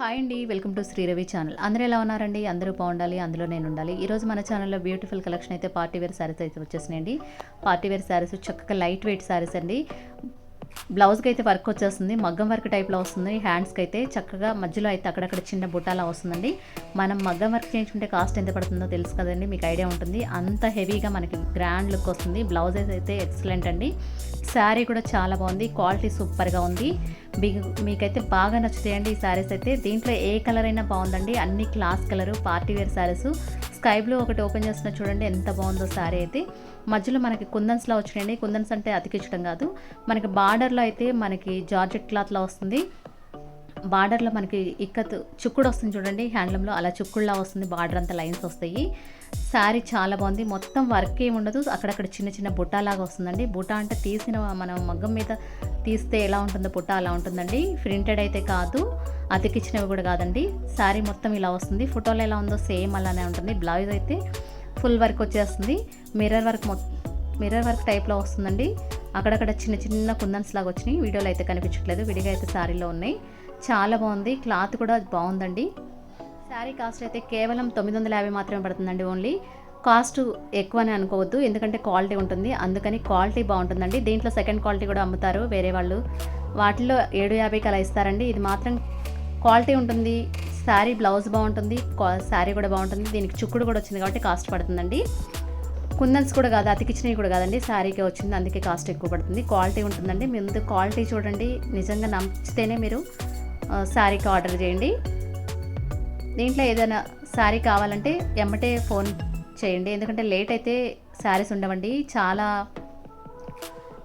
Hi అండి welcome to శ్రీరవి channel. అందరూ ఎలా ఉన్నారండి? అందరూ బాగుండాలి అందులో నేను ఉండాలి. ఈరోజు మన ఛానల్లో బ్యూటిఫుల్ కలెక్షన్ అయితే పార్టీ వేర్ శారీస్ అయితే వచ్చేసినాయండి. పార్టీ వేర్ శారీస్ చక్కగా లైట్ వెయిట్ శారీస్ అండి. బ్లౌజ్కి అయితే వర్క్ వచ్చేస్తుంది మగ్గం వర్క్ టైప్లో వస్తుంది హ్యాండ్స్కి అయితే చక్కగా మధ్యలో అయితే అక్కడక్కడ చిన్న బుట్టాలా వస్తుందండి. మనం మగ్గం వర్క్ చేయించుకుంటే కాస్ట్ ఎంత పడుతుందో తెలుసు కదండి మీకు ఐడియా ఉంటుంది. అంత హెవీగా మనకి గ్రాండ్ లుక్ వస్తుంది. బ్లౌజెస్ అయితే ఎక్సలెంట్ అండి. శారీ కూడా చాలా బాగుంది క్వాలిటీ సూపర్గా ఉంది. మీకైతే బాగా నచ్చుతాయండి ఈ శారీస్ అయితే. దీంట్లో ఏ కలర్ అయినా బాగుందండి. అన్ని class colour party wear saris sky blue ఒకటి ఓపెన్ చేస్తున్నా చూడండి ఎంత బాగుందో సారీ అయితే. మధ్యలో మనకి కుందన్స్లో వచ్చినాయండి. కుందన్స్ అంటే అతికించడం కాదు. మనకి బార్డర్లో అయితే మనకి జార్జెట్ క్లాత్లో వస్తుంది. బార్డర్లో మనకి ఇక్కత్ చుక్కుడు వస్తుంది చూడండి హ్యాండ్లూమ్లో. అలా చుక్కుడులా వస్తుంది బార్డర్ అంతా లైన్స్ వస్తాయి. శారీ చాలా బాగుంది. మొత్తం వర్క్ ఏమి ఉండదు. అక్కడక్కడ చిన్న చిన్న బుట్టాలాగా వస్తుందండి. బుట్ట అంటే తీసిన మనం మగ్గం మీద తీస్తే ఎలా ఉంటుందో బుట్ట అలా ఉంటుందండి. ప్రింటెడ్ అయితే కాదు అతికిచ్చినవి కూడా కాదండి. శారీ మొత్తం ఇలా వస్తుంది. ఫోటోలో ఎలా ఉందో సేమ్ అలానే ఉంటుంది. బ్లౌజ్ అయితే ఫుల్ వర్క్ వచ్చేస్తుంది. మిర్రర్ వర్క్ మొత్తం మిర్రర్ వర్క్ టైప్లో వస్తుందండి. అక్కడక్కడ చిన్న చిన్న కుందన్స్ లాగా వచ్చినాయి. వీడియోలో అయితే కనిపించట్లేదు. విడిగా అయితే శారీలో ఉన్నాయి. చాలా బాగుంది. క్లాత్ కూడా బాగుందండి. శారీ కాస్ట్ అయితే కేవలం తొమ్మిది వందల యాభై మాత్రమే పడుతుందండి ఓన్లీ. కాస్ట్ ఎక్కువ అని అనుకోవద్దు. ఎందుకంటే క్వాలిటీ ఉంటుంది. అందుకని క్వాలిటీ బాగుంటుందండి. దీంట్లో సెకండ్ క్వాలిటీ కూడా అమ్ముతారు వేరే వాళ్ళు. వాటిలో ఏడు యాభైకి అలా ఇస్తారండి. ఇది మాత్రం క్వాలిటీ ఉంటుంది. శారీ బ్లౌజ్ బాగుంటుంది. శారీ కూడా బాగుంటుంది. దీనికి చుక్కుడు కూడా వచ్చింది కాబట్టి కాస్ట్ పడుతుందండి. కుందన్స్ కూడా కాదు అతికిచ్చినవి కూడా కాదండి. శారీకే వచ్చింది. అందుకే కాస్ట్ ఎక్కువ పడుతుంది. క్వాలిటీ ఉంటుందండి. ముందు క్వాలిటీ చూడండి. నిజంగా నచ్చితేనే మీరు శారీకి ఆర్డర్ చేయండి. దీంట్లో ఏదైనా శారీ కావాలంటే ఎమ్మటే ఫోన్ చేయండి. ఎందుకంటే లేట్ అయితే శారీస్ ఉండవండి. చాలా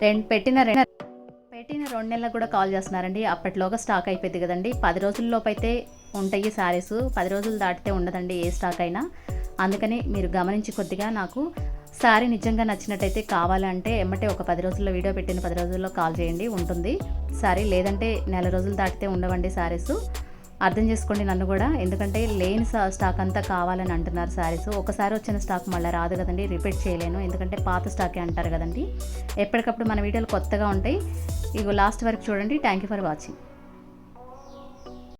రెండు పెట్టిన రెండు పెట్టిన రెండు నెలలకు కూడా కాల్ చేస్తున్నారండి. అప్పట్లోగా స్టాక్ అయిపోయింది కదండి. పది రోజుల్లోపు అయితే ఉంటాయి శారీస్ పది రోజులు దాటితే ఉండదండి ఏ స్టాక్ అయినా. అందుకని మీరు గమనించి కొద్దిగా నాకు శారీ నిజంగా నచ్చినట్టయితే కావాలంటే ఎమ్మటే ఒక పది రోజుల్లో వీడియో పెట్టిన పది రోజుల్లో కాల్ చేయండి. ఉంటుంది. సారీ లేదంటే నెల రోజులు దాటితే ఉండవండి శారీస్ అర్థం చేసుకోండి నన్ను కూడా. ఎందుకంటే లేని సా- స్టాక్ అంతా కావాలని అంటున్నారు శారీస్ ఒకసారి వచ్చిన స్టాక్ మళ్ళీ రాదు కదండి రిపీట్ చేయలేను. ఎందుకంటే పాత స్టాకే అంటారు కదండి. ఎప్పటికప్పుడు మన వీడియోలు కొత్తగా ఉంటాయి. ఇవి లాస్ట్ వరకు చూడండి. Thank you for watching.